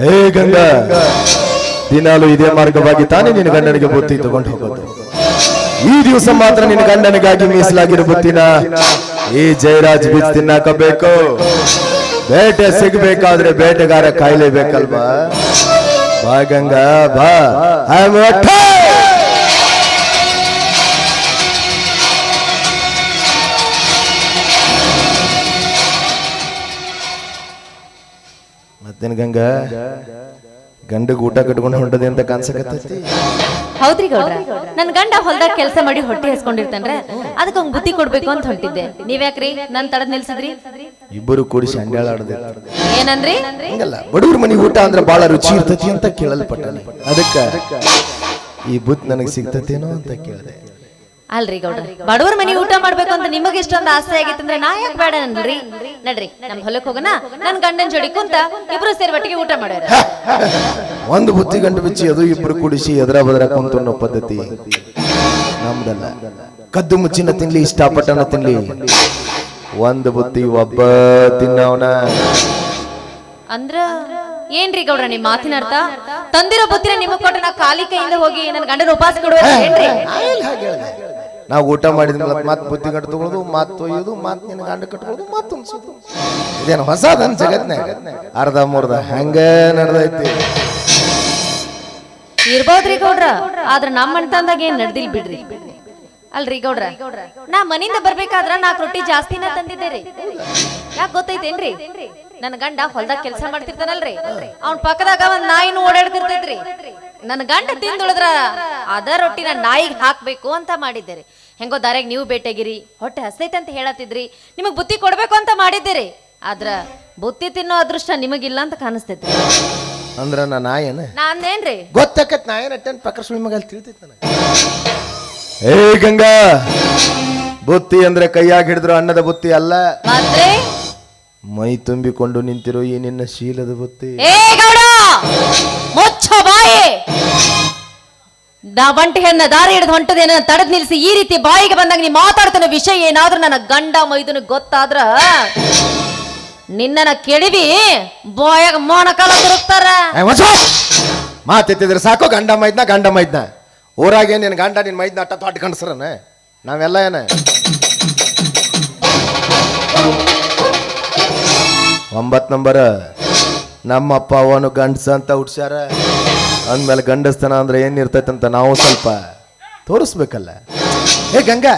ಹೇ ಗಂಗಾ, ದಿನಾಲು ಇದೇ ಮಾರ್ಗವಾಗಿ ತಾನೇ ನಿನ್ನ ಗಂಡನಿಗೆ ಬುತ್ತಿ ತಗೊಂಡು ಹೋಗೋದು. ಈ ದಿವಸ ಮಾತ್ರ ನಿನ್ನ ಗಂಡನಿಗಾಗಿ ಮೀಸಲಾಗಿರೋ ಬುತ್ತಿನ ಈ ಜಯರಾಜ್ ಬೀಚ್ ತಿನ್ನಾಕಬೇಕು. ಬೇಟೆ ಸಿಗ್ಬೇಕಾದ್ರೆ ಬೇಟೆಗಾರ ಕಾಯ್ಲೇಬೇಕಲ್ವಾ? ಬಾ ಗಂಗಾ, ಬಾ. ಮತ್ತೇನ್ ಗಂಗ? ಗಂಡಗ್ ಊಟ ಕಟ್ಕೊಂಡು ಹೊಂಟದೆ ಅಂತ ಕಾಣಿಸಕತ್ತೈತಿ. ಹೌದ್ರಿ ಗೌಡ್ರ? ನನ್ ಗಂಡ ಹೊಲ್ದಾಗ ಕೆಲಸ ಮಾಡಿ ಹೊಟ್ಟೆ ಹಸ್ಕೊಂಡಿರ್ತಾನ್ರ. ಅದಕ್ಕೆ ಅವ್ನ್ ಬುದ್ಧಿ ಕೊಡ್ಬೇಕು ಅಂತ ಹೊಂಟಿದ್ದೆ. ನೀವ್ಯಾಕ್ರಿ? ನನ್ ತಡದ್ ನಿಲ್ಸಿದ್ರಿ? ಇಬ್ಬರು ಕೂಡಿಸಿ ಅಂಡ್ಯಾಳ ಆಡದೆ ಏನಂದ್ರಿ? ಹಂಗಲ್ಲ ಬಡವ್ರ ಮನಿ ಊಟ ಅಂದ್ರೆ ಬಹಳ ರುಚಿ ಇರ್ತತಿ ಅಂತ ಕೇಳಲ್ಪಟ್ಟನೆ ಅದಕ್ಕ ಈ ಬುತ್ ನನಗೆ ಸಿಗ್ತತೇನೋ ಅಂತ ಕೇಳಿದೆ. ಅಲ್ರಿ ಗೌಡ ಬಡವ್ರ ಮನಿ ಊಟ ಮಾಡ್ಬೇಕು ಅಂತ ನಿಮಗೆ ಇಷ್ಟೊಂದು ಆಸೆ ಆಗಿತ್ತಂದ್ರೆ ನಾ ಯಾಕೆ ಬೇಡ ನನ್ರಿ? ನಡ್ರಿ ನಮ್ ಹೊಲಕ್ ಹೋಗೋಣ. ನನ್ ಗಂಡನ್ ಜೋಡಿ ಕುಂತ ಇಬ್ರು ಸೇರಿ ಒಟ್ಟಿಗೆ ಊಟ ಮಾಡ್ಯಾರ ಒಂದು ಬುತ್ತಿ ಗಂಡು ಬಿಚ್ಚಿ ಅದು ಇಬ್ರು ಕುಡಿಸಿ ಎದರ ಬದರ ಕುಂತು ಅನ್ನೋ ಪದ್ಧತಿ. ನಮ್ದಲ್ಲ. ಕದ್ದು ಮುಚ್ಚಿನ ತಿನ್ಲಿ ಇಷ್ಟಪಟ್ಟನ ತಿನ್ಲಿ. ಒಂದು ಬುತ್ತಿ ಒಬ್ಬ ತಿನ್ನವನ. ಅಂದ್ರ ಏನ್ರಿ ಗೌಡ್ರ ನಿಮ್ ಮಾತಿನ ಅರ್ಥ? ತಂದಿರೋ ಬುತ್ತಿನ ನಿಮಗ್ ಕೊಟ್ಟ ನಾ ಖಾಲಿ ಕೈಯಿಂದ ಹೋಗಿ ನನ್ ಗಂಡನ ಉಪವಾಸ ಕೊಡುವ ಏನ್ರಿ? ನಾವು ಊಟ ಮಾಡಿದ ಮತ್ತೆ ಬುದ್ಧಿ ಗಂಟು ತಗೊಳ್ಳೋದು ತೊಯ್ಯೋದು, ಮಾತ್ ನಿನ್ನ ಗಂಡ ಕಟ್ಕೊಳ್ಳೋದು ಮಾತ್ ತುಂಬಿಸೋದು ಇದೇನು ಹೊಸದನ್ ಜಗತ್ನೆ ಅರ್ಧ ಮುರ್ದ ಹಂಗ ನಡೆದೈತಿ. ಇರ್ಬೋದ್ರಿ ಗೌಡ್ರ, ಆದ್ರ ನಮ್ಮ ಅಂತಂದಾಗ ಏನ್ ನಡ್ದಿಲ್ ಬಿಡ್ರಿ. ಅಲ್ರಿ ಗೌಡ್ರ, ನಾ ಮನಿಂದ ಬರ್ಬೇಕಾದ್ರ ನಾ ರೊಟ್ಟಿ ಜಾಸ್ತಿನ ತಂದಿದ್ದೆ ರೀ ಯಾಕೆ ಗೊತ್ತೈತೇನ್ರಿ? ನನ್ನ ಗಂಡ ಹೊಲ್ದಾಗ ಕೆಲಸ ಮಾಡ್ತಿರ್ತಾನಲ್ರಿ. ಅವ್ನ ಪಕ್ಕದಾಗ ಒಂದ್ ನಾಯಿನೂ ಓಡಾಡ್ತಿರ್ತೈತ್ರಿ. ನನ್ನ ಗಂಡ ತಿಂದುಳಿದ್ರ ಅದ ರೊಟ್ಟಿನ ನಾಯಿಗೆ ಹಾಕ್ಬೇಕು ಅಂತ ಮಾಡಿದ್ದೆ ರೀ ಹೆಂಗೋ ದಾರ್ಯಾಗ ನೀವು ಭೇಟಿಯಾಗಿರಿ. ಹೊಟ್ಟೆ ಹಸ್ತೈತೆ ಅಂತ ಹೇಳತ್ತಿದ್ರಿ. ನಿಮಗ್ ಬುತ್ತಿ ಕೊಡ್ಬೇಕು ಅಂತ ಮಾಡಿದ್ದೀರಿ. ಆದ್ರ ಬುತ್ತಿ ತಿನ್ನೋ ಅದೃಷ್ಟ ನಿಮಗಿಲ್ಲ ಅಂತ ಕಾಣಿಸ್ತೈತಿ ಅಂದ್ರ ನಾ ನಾಯೇನ? ನಾನೇನ್ರಿ ಗೊತ್ತಾಕತ್ ನಾಯೇನ ಅಟ್ಟನ್ ಪಕ್ಕ ಸುಳ್ಳು ಮಗ ಅಲ್ಲಿ ತಿಳಿತೈತಿ ನನಗೆ. ಏ ಗಂಗಾ! ಬುತ್ತಿ ಅಂದ್ರೆ ಕೈಯಾಗಿ ಹಿಡಿದ್ರು ಅನ್ನದ ಬುತ್ತಿ ಅಲ್ಲ. ಮೈ ತುಂಬಿಕೊಂಡು ನಿಂತಿರೋ ಈ ನಿನ್ನ ಶೀಲದ ಬುತ್ತಿ. ಏ ಗೌಡ! ಮುಚ್ಚ ಬಾಯಿ. ನಾ ಬಂಟಿ ಹೆಣ್ಣ, ದಾರಿ ಹಿಡಿದು ಹೊಂಟದೇನ ತಡೆದ್ ನಿಲ್ಸಿ ಈ ರೀತಿ ಬಾಯಿಗೆ ಬಂದಾಗ ನೀ ಮಾತಾಡ್ತಾನ ವಿಷಯ ಏನಾದ್ರೂ ನನ್ನ ಗಂಡ ಮೈದನ ಗೊತ್ತಾದ್ರ ನಿನ್ನನ ಕೆಡವಿ ಬಾಯಾಗ ಮೋನಕಾಲ ತಿರುಗ್ತಾರ. ಮಾತಿದ್ರೆ ಸಾಕು, ಗಂಡ ಮೈದ್ನ ಗಂಡ ಮೈದ್ನ. ಊರಾಗೆ ನಿನ್ನ ಗಂಡ ನಿನ್ನ ಮೈದ್ನ ಅಟ್ಟ ತಾಟ್ ಕಣ್ಸ್ರನ? ನಾವೆಲ್ಲ ಏನ? ಒಂಬತ್ ನಂಬರ್. ನಮ್ಮಪ್ಪ ಅವನು ಗಂಡಸ ಅಂತ ಹುಡ್ಸ್ಯಾರ ಅಂದಮೇಲೆ ಗಂಡಸ್ತನ ಅಂದ್ರೆ ಏನಿರ್ತೈತೆ ಇರ್ತೈತಂತ ನಾವು ಸ್ವಲ್ಪ ತೋರಿಸ್ಬೇಕಲ್ಲ. ಏ ಗಂಗಾ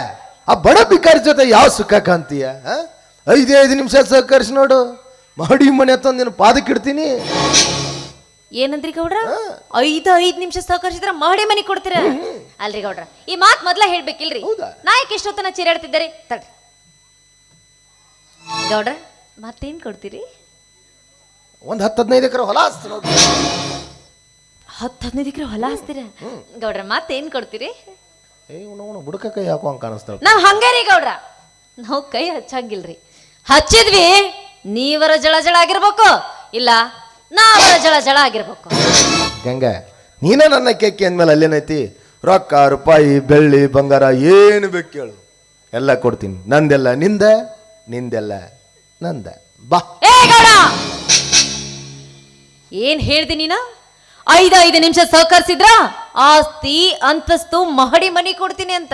ಆ ಬಡ ಬಿಕಾರಿ ಜೊತೆ ಯಾವ ಸುಖ ಕಾಂತೀಯ? ಐದೇ ಐದು ನಿಮಿಷ ಸಹಕರಿಸಿ ನೋಡು. ಮಾಡಿ ಮನೆ ತಂದು ನಿನ್ನ ಪಾದಕ್ಕಿಡ್ತೀನಿ ಏನಂದ್ರಿ ಗೌಡ್ರ? ಐದು ಐದ್ ನಿಮಿಷ ಸಹಕರಿಸಿದ್ರ ಮಾಡಿ ಮನಿ ಕೊಡ್ತೀರ? ಅಲ್ರಿ ಗೌಡ್ರ ಈ ಮಾತ್ ಮೊದ್ಲ ಹೇಳ್ಬೇಕಿಲ್ರಿ? ನಾಯಕ್ ಎಷ್ಟೊತ್ತನ ಚೀರಾಡ್ತಿದ್ದಾರೆ? ತಡ್ರಿ. ಗೌಡ್ರ ಮತ್ತೇನ್ ಕೊಡ್ತೀರಿ? ಒಂದ್ ಹತ್ತು ಹದಿನೈದು ಎಕರೆ ಹೊಲ ಆಸ್ತಿ ನೋಡ್ರಿ. ಹತ್ತು ಹದಿನೈದು ಎಕರೆ ಹೊಲ ಹಸ್ತೀರ ಗೌಡ್ರ ಮತ್ತೇನ್ ಕೊಡ್ತೀರಿ? ಏ ಉಣ ಬುಡಕ ಕೈ ಹಾಕೋ ಹಂಗೆ ಕಾಣಿಸ್ತಾಳ. ನಾವ್ ಹಂಗಾರಿ ಗೌಡ್ರ. ನಾವು ಕೈ ಹಚ್ಚಂಗಿಲ್ರಿ. ಹಚ್ಚಿದ್ವಿ ನೀವರ ಜಳ ಜಳ ಆಗಿರ್ಬೇಕು ಇಲ್ಲ ನಾವರ ಜಳ ಜಳ ಆಗಿರ್ಬೇಕು. ಗಂಗ ನೀನೇ ನನ್ನ ಕೇಕಿ ಅಂದ್ಮೇಲೆ ಅಲ್ಲೇನೈತಿ? ರೊಕ್ಕ ರೂಪಾಯಿ ಬೆಳ್ಳಿ ಬಂಗಾರ ಏನು ಬೇಕು ಕೇಳು. ಎಲ್ಲ ಕೊಡ್ತೀನಿ. ನಂದೆಲ್ಲ ನಿಂದ ನಿಂದೆಲ್ಲ ನಂದ. ಬಾ. ಏ ಗೌಡ ಏನ್ ಹೇಳ್ದೆ ನೀನ? ಐದ ಐದು ನಿಮಿಷ ಸಹಕರಿಸಿದ್ರ ಆಸ್ತಿ ಅಂತಸ್ತು ಮಹಡಿ ಮನಿ ಕೊಡ್ತೀನಿ ಅಂತ.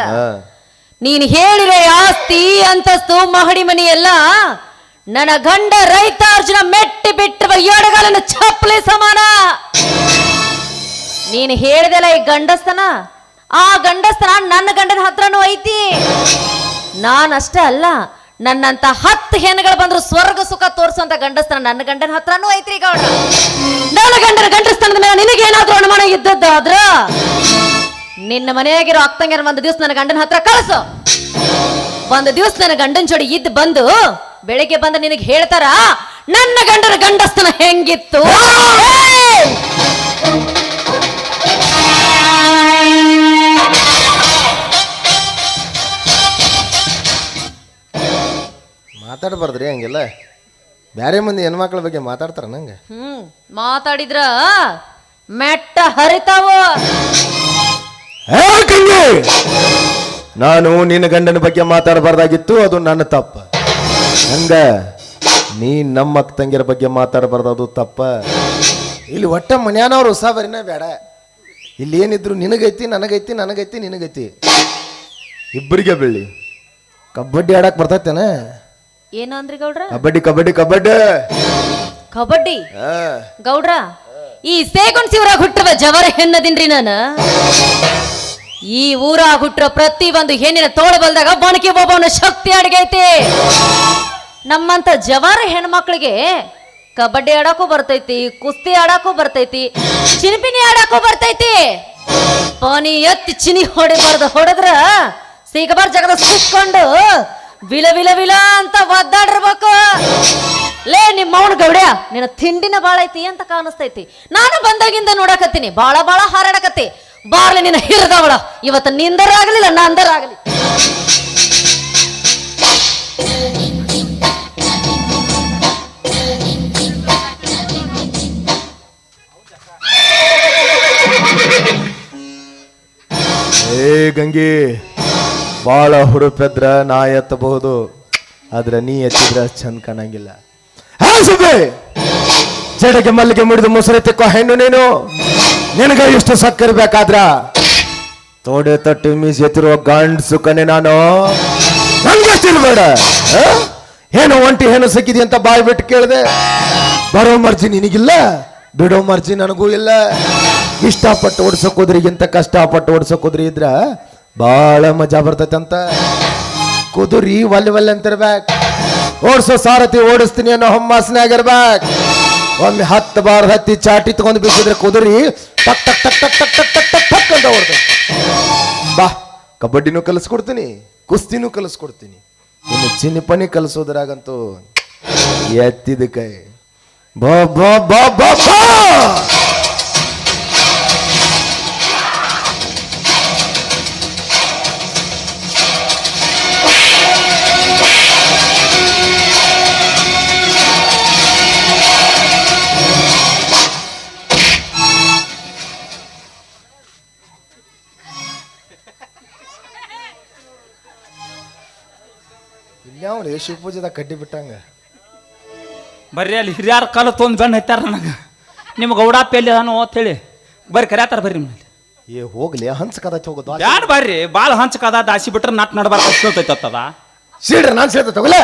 ನೀನ್ ಹೇಳಿರೋ ಆಸ್ತಿ ಅಂತಸ್ತು ಮಹಡಿ ಮನಿ ಎಲ್ಲ ನನ್ನ ಗಂಡ ರೈತಾರ್ಜುನ ಮೆಟ್ಟಿ ಬಿಟ್ಟಿರುವ ಎಡಗಾಲನ ಚಪ್ಪಲಿ ಸಮಾನ. ನೀನ್ ಹೇಳ್ದಲ್ಲ ಈ ಗಂಡಸ್ತನ ಆ ಗಂಡಸ್ತನ ನನ್ನ ಗಂಡನ ಹತ್ರನೂ ಐತಿ. ನಾನಷ್ಟೇ ಅಲ್ಲ ನನ್ನಂತ ಹತ್ತು ಹೆಣ್ಣುಗಳು ಬಂದ್ರು ಸ್ವರ್ಗ ಸುಖ ತೋರಿಸುವಂತ ಗಂಡಸ್ತನ ನನ್ನ ಗಂಡನ ಹತ್ರನೂ ಐತ್ರಿ ಗೌಡ. ಇದ್ದದ್ದಾದ್ರ? ನಿನ್ನ ಮನೆಯಾಗಿರೋ ಅಕ್ಕಂಗಿರ ಒಂದು ದಿವಸ ನನ್ನ ಗಂಡನ ಹತ್ರ ಕಳಿಸು. ಒಂದು ದಿವಸ ನನ್ನ ಗಂಡನ ಜೋಡಿ ಇದ್ದು ಬಂದು ಬೆಳಿಗ್ಗೆ ಬಂದು ನಿನಗೆ ಹೇಳ್ತಾರ? ನನ್ನ ಗಂಡನ ಗಂಡಸ್ತನ ಹೆಂಗಿತ್ತು! ಮಾತಾಡಬಾರ್ದ್ರಿ ಹಂಗೆಲ್ಲ. ಬ್ಯಾರೆ ಮಂದಿ ಹೆಣ್ಮಕ್ಳ ಬಗ್ಗೆ ಮಾತಾಡ್ತಾರ ನಂಗೆ. ಹ್ಮ್ ಮಾತಾಡಿದ್ರ? ಮೆಟ್ಟ ಹರಿತಾವ. ನಾನು ನಿನ್ನ ಗಂಡನ ಬಗ್ಗೆ ಮಾತಾಡಬಾರ್ದಾಗಿತ್ತು ಅದು ನನ್ನ ತಪ್ಪ. ಹಂಗ ನೀ ನಮ್ಮ ಅಕ್ಕ ತಂಗಿಯರ ಬಗ್ಗೆ ಮಾತಾಡಬಾರ್ದು ಅದು ತಪ್ಪ. ಇಲ್ಲಿ ಒಟ್ಟ ಮನ್ಯಾನವ್ರು ಹೊಸ ಬರೀನ ಬೇಡ. ಇಲ್ಲಿ ಏನಿದ್ರು ನಿನಗೈತಿ ನನಗೈತಿ ನನಗೈತಿ ನಿನಗೈತಿ. ಇಬ್ಬರಿಗೆ ಬೆಳ್ಳಿ. ಕಬಡ್ಡಿ ಆಡಕ್ ಬರ್ತೈತೇನ? ಏನು ಅಂದ್ರಿ ಗೌಡ್ರ? ಕಬಡ್ಡಿ ಕಬಡ್ಡಿ ಕಬಡ್ಡಿ. ಕಬಡ್ಡಿ? ಗೌಡ್ರ ಈ ಸೇಗುಣ್ ಸಿವರಾಗ ಹುಟ್ಟುವ ಜವರ ಹೆಣ್ಣದಿನ್ರಿ ನಾನು? ಈ ಊರಾಗ ಹುಟ್ಟಿರೋ ಪ್ರತಿ ಒಂದು ಹೆಣ್ಣಿನ ತೋಳ ಬಲ್ದಾಗ ಬಣಕಿ ಬೋಬನ ಶಕ್ತಿ ಅಡಗೈತಿ ನಮ್ಮಂತ ಜವಾರ ಹೆಣ್ಮಕ್ಳಿಗೆ ಕಬಡ್ಡಿ ಆಡಕ್ಕೂ ಬರ್ತೈತಿ, ಕುಸ್ತಿ ಆಡಕ್ಕೂ ಬರ್ತೈತಿ ಚಿನಿಪಿನಿ ಆಡಕ್ಕೂ ಬರ್ತೈತಿ. ಪಾನಿ ಎತ್ತಿ ಚಿನಿ ಹೊಡಿಬಾರ್ದು ಹೊಡೆದ್ರ ಸಿಗಬಾರ್ ಜಗದ ಸುತ್ಕೊಂಡು ವಿಲ ವಿಲ ವಿಲ ಅಂತ ನಿಮ್ಮ ಮೌನ ಗೌಡ್ಯ, ನಿನ್ನ ತಿಂಡಿನ ಬಾಳ ಐತಿ ಅಂತ ಕಾಣಿಸ್ತೈತಿ. ನಾನು ಬಂದಾಗಿಂದ ನೋಡಕತ್ತೀನಿ, ಬಾಳ ಬಾಳ ಹಾರಾಡಕತ್ತಿ. ಬಾರ್ಲಿ ನಿನ್ನ ಹಿರಿದವಳ. ಇವತ್ತು ನಿಂದರ ಆಗಲಿಲ್ಲ ನಂದರ ಆಗಲಿ ಏ ಗಂಗಿ, ಬಾಳ ಹುರುಪೆದ್ರ ನಾ ಎತ್ತಬಹುದು. ಆದ್ರೆ ನೀ ಎತ್ತಿದ್ರ ಚಂದ ಕಾಣಂಗಿಲ್ಲ. ಹಾ ಜಡೆಗೆ ಮಲ್ಲಿಗೆ ಮುಡಿದು ಮೊಸರು ತಿಕ್ಕೋ ಹೆಣ್ಣು ನೀನು. ನಿನಗ ಎಷ್ಟು ಸಕ್ಕರೆ ಬೇಕಾದ್ರ? ತೋಡೆ ತಟ್ಟು ಮೀಸ ಎತ್ತಿರುವ ಗಂಡ್ಸು ಕಣೆ ನಾನು. ನನ್ಗೆ ಬೇಡ. ಆ? ಏನು ಒಂಟಿ ಏನು ಸಿಕ್ಕಿದಿ ಅಂತ ಬಾಯಿ ಬಿಟ್ಟು ಕೇಳಿದೆ. ಬರೋ ಮರ್ಜಿ ನಿನಗಿಲ್ಲ, ಬಿಡೋ ಮರ್ಜಿ ನನಗೂ ಇಲ್ಲ. ಇಷ್ಟಪಟ್ಟು ಓಡ್ಸಕ್ ಹೋದ್ರಿಗಿಂತ ಕಷ್ಟಪಟ್ಟು ಓಡಿಸೋಕೋದ್ರಿ ಇದ್ರ? ಭಾಳ ಮಜಾ ಬರ್ತೈತೆ ಅಂತ. ಕುದುರಿ, ಒಲ್ಲೆ ಒಲ್ಲೆ ಅಂತಿರ್ಬೇಕು ಓಡ್ಸೋ ಸಾರಥಿ, ಓಡಿಸ್ತೀನಿ ಅನ್ನೋ ಹೊಮ್ಮಾಸನೆ ಆಗಿರ್ಬೇಕ ಒಮ್ಮೆ ಹತ್ತು ಬಾರ್ ಹತ್ತಿ ಚಾಟಿ ತಗೊಂಡು ಬಿಸಿದ್ರೆ ಕುದುರಿ, ಟಕ್ ಟಕ್ ಟಕ್ ಟಕ್ ಟಕ್ ಟಕ್ ಟಕ್ ಟಕ್ ಟಕ್ ಅಂತ ಓಡ್ದೆ ಬಾ, ಕಬಡ್ಡಿನೂ ಕಲಿಸ್ಕೊಡ್ತೀನಿ, ಕುಸ್ತಿನೂ ಕಲಿಸ್ಕೊಡ್ತೀನಿ. ಇನ್ನು ಚಿನ್ನಿಪನಿ ಕಲಿಸೋದ್ರಾಗಂತೂ ಎತ್ತಿದ ಕೈ. ಬಾ ಬಾ ಬಾ ಬಾ! ಶಿವಪೂಜೆದಾಗ ಕಡ್ಡಿ ಬಿಟ್ಟಂಗ. ಬರ್ರಿ ಅಲ್ಲಿ ಹಿರಿಯರ ಕಾಲ ತೊಂದು ಬೆನ್ನು ಹತ್ತಾರ ನನಗೆ. ನಿಮ್ಮ ಗೌಡ ಪೆಲ್ಲಿ ಅದಾನು ಅಂತ ಹೇಳಿ ಬರ್ರಿ ಕರ್ಯಾತಾರ ಬರ್ರಿ ನಿಮ್ಮಲ್ಲಿ. ಏ ಹೋಗ್ಲಿ ಹಂಚ ಕದ ಹೋಗೋದು ಯಾರು ಬರ್ರಿ ಭಾಳ ಹಂಚಕದ ದಾಸಿ ಬಿಟ್ರೆ ನಾಟ್ ನಡ್ಬಾರ್ದು ಅಷ್ಟು ಹೇಳ್ತೈತೆ ಅತ್ತದ ಸೀಡ್ರ ನಾನು ಸೇರ್ತ ತಗೊಲೆ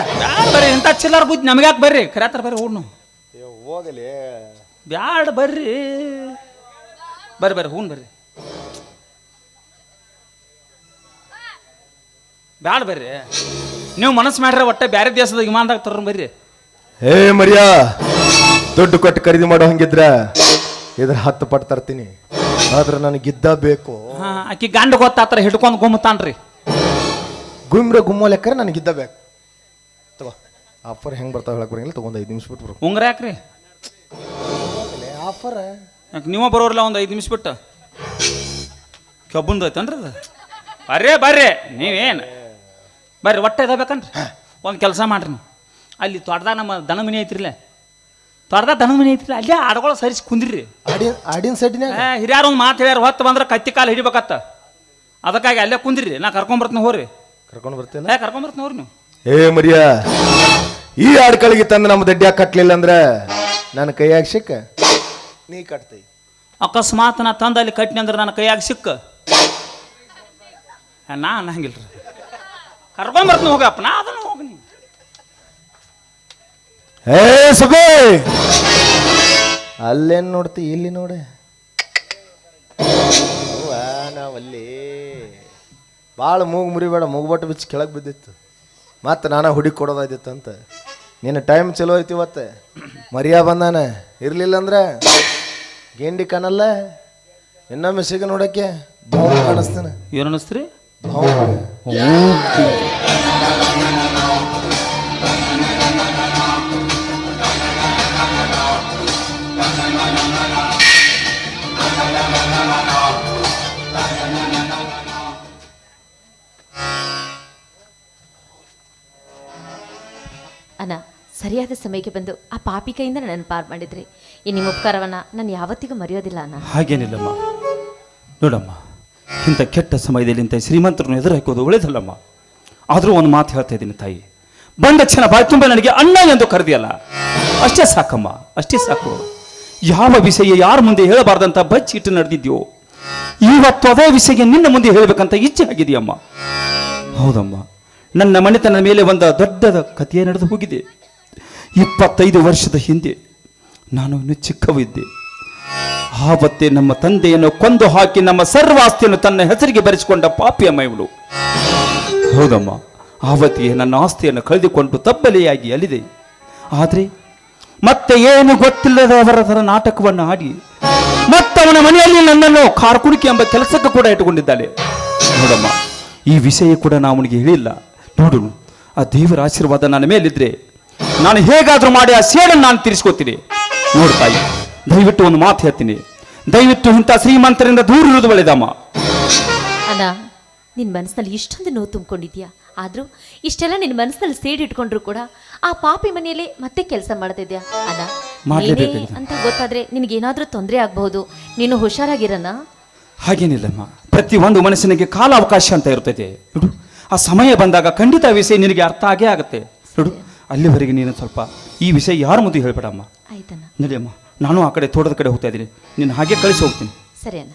ಬರ್ರಿ ಇಂಥ ಚಿಲ್ಲರ್ ಬುದ್ಧಿ ನಮ್ಗ್ಯಾಕೆ ಬರ್ರಿ? ಕರ್ಯಾತಾರ ಬರ್ರಿ ಏ ಹೋಗಲಿ. ಬ್ಯಾಡ ಬರ್ರಿ. ಬರ್ರಿ ಬರ್ರಿ ಹೂಣ್ ಬರ್ರಿ. ಬ್ಯಾಡ ಬರ್ರಿ. ನೀವು ಮನಸ್ಸು ಮಾಡ್ರೆ ಒಟ್ಟೆ ಬ್ಯಾರೆ ದೇಶದ ವಿಮಾನದಾಗ ತರ್ರಿ ಬರ್ರಿ. ಹೇ ಮರಿಯಾ ದುಡ್ಡು ಕೊಟ್ಟು ಖರೀದಿ ಮಾಡೋ ಹಂಗಿದ್ರೆ ಇದ್ರ ಹತ್ತು ಪಟ್ಟು ತರ್ತೀನಿ. ಆದ್ರೆ ನನಗಿದ್ದ ಬೇಕು. ಹಾ ಆಕಿ ಗಂಡ ಗೊತ್ತಾತ್ರ ಹಿಡ್ಕೊಂಡು ಗುಮ್ಮತಾನ್ರಿ ಗುಮ್ರ ಗುಮ್ಮ ಲೆಕ್ಕರೆ ನನಗಿದ್ದ ಬೇಕು. ತಗೋ ಆಫರ್ ಹೆಂಗೆ ಬರ್ತಾವೆ ಹೇಳಕ್ ಬರಂಗಿಲ್ಲ ತಗೊಂಡ್ ಐದು ನಿಮಿಷ ಬಿಟ್ಟು ಉಂಗ್ರ ಯಾಕ್ರಿ? ಆಫರ್? ಯಾಕೆ ನೀವ ಬರೋರಲ್ಲ ಒಂದು ಐದು ನಿಮಿಷ ಬಿಟ್ಟು. ಕಬ್ಬುಂದು ಐತನ್ರಿ ಅದು? ಬರ್ರಿ ಬರ್ರಿ ನೀವೇನು? ಬರ್ರಿ ಒಟ್ಟೆ ಇದಾಗಬೇಕನ್ರಿ. ಒಂದು ಕೆಲಸ ಮಾಡ್ರಿ ನೀವು. ಅಲ್ಲಿ ತೋಟದಾಗ ನಮ್ಮ ದನ ಮನೆ ಐತ್ರಿಲ್ಲ ತೋಟದಾಗ ದನ ಮನೆ ಐತ್ರಿ ಅಲ್ಲೇ ಆಡ್ಗಳು ಸರಿಸಿ ಕುಂದ್ರಿ. ಆಡಿಯನ್ ಆಡಿಯನ್ ಹಿರಿಯಾರ ಒಂದು ಮಾತು ಹೇಳ್ಯಾರ ಹೊತ್ತು ಬಂದ್ರೆ ಕತ್ತಿ ಕಾಲು ಹಿಡಿಬೇಕತ್ತ. ಅದಕ್ಕಾಗಿ ಅಲ್ಲೇ ಕುಂದ್ರಿ ನಾ ಕರ್ಕೊಂಬರ್ತೀನಿ ಹೋರಿ ಕರ್ಕೊಂಡು ಬರ್ತೀನಿ? ಏ ಕರ್ಕೊಂಬರ್ತೀನಿ ಹೋರಿ ನೀವು. ಏ ಮರಿಯ ಈ ಆಡ್ಕಳಿಗೆ ತಂದು ನಮ್ಮ ದಡ್ಡ್ಯಾಗ ಕಟ್ಲಿಲ್ಲ ಅಂದ್ರೆ ನನ್ನ ಕೈಯಾಗ ಸಿಕ್ಕ? ನೀ ಕಟ್ತೈ. ಅಕಸ್ಮಾತ್ ನಾ ತಂದು ಅಲ್ಲಿ ಕಟ್ಟಿನಿ ಅಂದ್ರೆ ನನ್ನ ಕೈಯಾಗ ಸಿಕ್ಕ? ನಾ ನಾ ಅನ್ನಂಗಿಲ್ರಿ. ಕರ್ಕೊಂಬರ್ತೀನಿ ಹೋಗಪ್ಪ ನಾ ಅದನ್ನು ಹೋಗಿ ನೀ ಏ ಸುಬೇ ಅಲ್ಲೇನ್ ನೋಡ್ತಿ ಇಲ್ಲಿ ನೋಡೆ. ಅವ್ವ, ನಾವಲ್ಲಿ ಭಾಳ ಮೂಗು ಮುರಿಬೇಡ ಮೂಗ್ಬಟ್ಟು ಬಿಚ್ಚಿ ಕೆಳಗೆ ಬಿದ್ದಿತ್ತು. ಮತ್ತೆ ನಾನ ಹುಡಿ ಕೊಡೋದಾಯ್ತಿತ್ತು ಅಂತ. ನಿನ್ನ ಟೈಮ್ ಚಲೋ ಐತಿ ಇವತ್ತು. ಮರಿಯಾ ಬಂದಾನ. ಇರ್ಲಿಲ್ಲ ಅಂದ್ರೆ ಗೇಂಡಿ ಕಾಣಲ್ಲ. ಇನ್ನೊಮ್ಮೆ ಸಿಗ ನೋಡಕ್ಕೆ. ಭಾವ ಕಾಣಿಸ್ತಾನೆ. ಏನ್ ಅನ್ನಿಸ್ತ್ರಿ? ಅಣ್ಣ, ಸರಿಯಾದ ಸಮಯಕ್ಕೆ ಬಂದು ಆ ಪಾಪಿ ಕೈಯಿಂದ ನನ್ನ ಪಾರ್ ಮಾಡಿದ್ರಿ. ಈ ನಿಮ್ಮ ಉಪಕಾರವನ್ನ ನಾನು ಯಾವತ್ತಿಗೂ ಮರೆಯೋದಿಲ್ಲ ಅಣ್ಣ. ಹಾಗೇನಿಲ್ಲಮ್ಮ. ನೋಡಮ್ಮ ಇಂಥ ಕೆಟ್ಟ ಸಮಯದಲ್ಲಿ ಇಂಥ ಶ್ರೀಮಂತರನ್ನು ಎದುರು ಹಾಕೋದು ಒಳ್ಳೇದಲ್ಲಮ್ಮ. ಆದರೂ ಒಂದು ಮಾತು ಹೇಳ್ತಾ ಇದ್ದೀನಿ ತಾಯಿ. ಬಂದ ಕ್ಷಣ ಬಾಯಿ ತುಂಬ ನನಗೆ ಅಣ್ಣ ಎಂದು ಕರೆದಿಯಲ್ಲ. ಅಷ್ಟೇ ಸಾಕಮ್ಮ, ಅಷ್ಟೇ ಸಾಕು. ಯಾವ ವಿಷಯ ಯಾರ ಮುಂದೆ ಹೇಳಬಾರ್ದಂತ ಬಚ್ಚಿಟ್ಟು ನಡೆದಿದ್ಯೋ ಇವತ್ತು ಅದೇ ವಿಷಯ ನಿನ್ನ ಮುಂದೆ ಹೇಳಬೇಕಂತ ಇಚ್ಛೆ ಆಗಿದೆಯಮ್ಮ. ಹೌದಮ್ಮ, ನನ್ನ ಮನೆತನ ಮೇಲೆ ಒಂದು ದೊಡ್ಡದ ಕಥೆಯೇ ನಡೆದು ಹೋಗಿದೆ. ಇಪ್ಪತ್ತೈದು ವರ್ಷದ ಹಿಂದೆ ನಾನು ಇನ್ನು ಚಿಕ್ಕವಿದ್ದೆ ಆವತ್ತೇ ನಮ್ಮ ತಂದೆಯನ್ನು ಕೊಂದು ಹಾಕಿ ನಮ್ಮ ಸರ್ವಾಸ್ತಿಯನ್ನು ತನ್ನ ಹೆಸರಿಗೆ ಬರೆಸಿಕೊಂಡ ಪಾಪಿಯಮ್ಮ ಇವಳು. ಹೌದಮ್ಮ, ಆವತ್ತಿಗೆ ನನ್ನ ಆಸ್ತಿಯನ್ನು ಕಳೆದುಕೊಂಡು ತಬ್ಬಲೆಯಾಗಿ ಅಲಿದೆ. ಆದರೆ ಮತ್ತೆ ಏನು ಗೊತ್ತಿಲ್ಲದ ಅವರ ಥರ ನಾಟಕವನ್ನು ಆಡಿ ಮತ್ತವನ ಮನೆಯಲ್ಲಿ ನನ್ನನ್ನು ಕಾರ್ಕುಣಿಕೆ ಎಂಬ ಕೆಲಸಕ್ಕೆ ಕೂಡ ಇಟ್ಟುಕೊಂಡಿದ್ದಾಳೆ. ನೋಡಮ್ಮ, ಈ ವಿಷಯ ಕೂಡ ನಾ ಅವನಿಗೆ ಹೇಳಿಲ್ಲ. ನೋಡು, ಆ ದೇವರ ಆಶೀರ್ವಾದ ನನ್ನ ಮೇಲಿದ್ರೆ ನಾನು ಹೇಗಾದರೂ ಮಾಡಿ ಆ ಸೇಡನ್ನು ನಾನು ತೀರಿಸ್ಕೋತೀನಿ. ನೋಡು ತಾಯಿ. ದಯವಿಟ್ಟು ಒಂದು ಮಾತು ಹೇಳ್ತೀನಿ. ದಯವಿಟ್ಟು ಇಂಥ ಶ್ರೀಮಂತರಿಂದ ದೂರ ಇರೋದು ಒಳ್ಳೇದಮ್ಮ ಅಣ್ಣ ನಿನ್ನ ಮನಸ್ಸಿನಲ್ಲಿ ಇಷ್ಟೊಂದು ನೋವು ತುಂಬಿಕೊಂಡಿದ್ಯಾ? ಆದರೂ ಇಷ್ಟೆಲ್ಲ ನಿನ್ನ ಮನಸ್ಸಿನಲ್ಲಿ ಸೇಡಿಟ್ಕೊಂಡ್ರು ಕೂಡ ಆ ಪಾಪಿ ಮನೆಯಲ್ಲಿ ಮತ್ತೆ ಕೆಲಸ ಮಾಡ್ತಿದ್ಯಾ ಅಣ್ಣ ಮಾಡ್ಲೇಬೇಕು ನೀನೇ ಅಂತ ಗೊತ್ತಾದ್ರೆ ನಿನಗೇನಾದರೂ ತೊಂದರೆ ಆಗಬಹುದು. ನೀನು ಹುಷಾರಾಗಿರನಾ ಹಾಗೇನಿಲ್ಲಮ್ಮ. ಪ್ರತಿ ಒಂದು ಮನಸ್ಸಿನಿಗೆ ಕಾಲಾವಕಾಶ ಅಂತ ಇರ್ತೈತೆ ನೋಡು ಆ ಸಮಯ ಬಂದಾಗ ಖಂಡಿತ ವಿಷಯ ನಿನಗೆ ಅರ್ಥ ಆಗೇ ಆಗುತ್ತೆ. ನೋಡು ಅಲ್ಲಿವರೆಗೆ ನೀನು ಸ್ವಲ್ಪ ಈ ವಿಷಯ ಯಾರ ಮುಂದೆ ಹೇಳ್ಬೇಡಮ್ಮ? ಆಯ್ತಣ್ಣ. ನಡಿಯಮ್ಮ. ನಾನು ಆ ಕಡೆ ತೋಟದ ಕಡೆ ಹೋಗ್ತಾ ಇದ್ದೀನಿ. ನೀನು ಹಾಗೆ ಕಳಿಸಿ ಹೋಗ್ತೀನಿ. ಸರಿ ಅಣ್ಣ.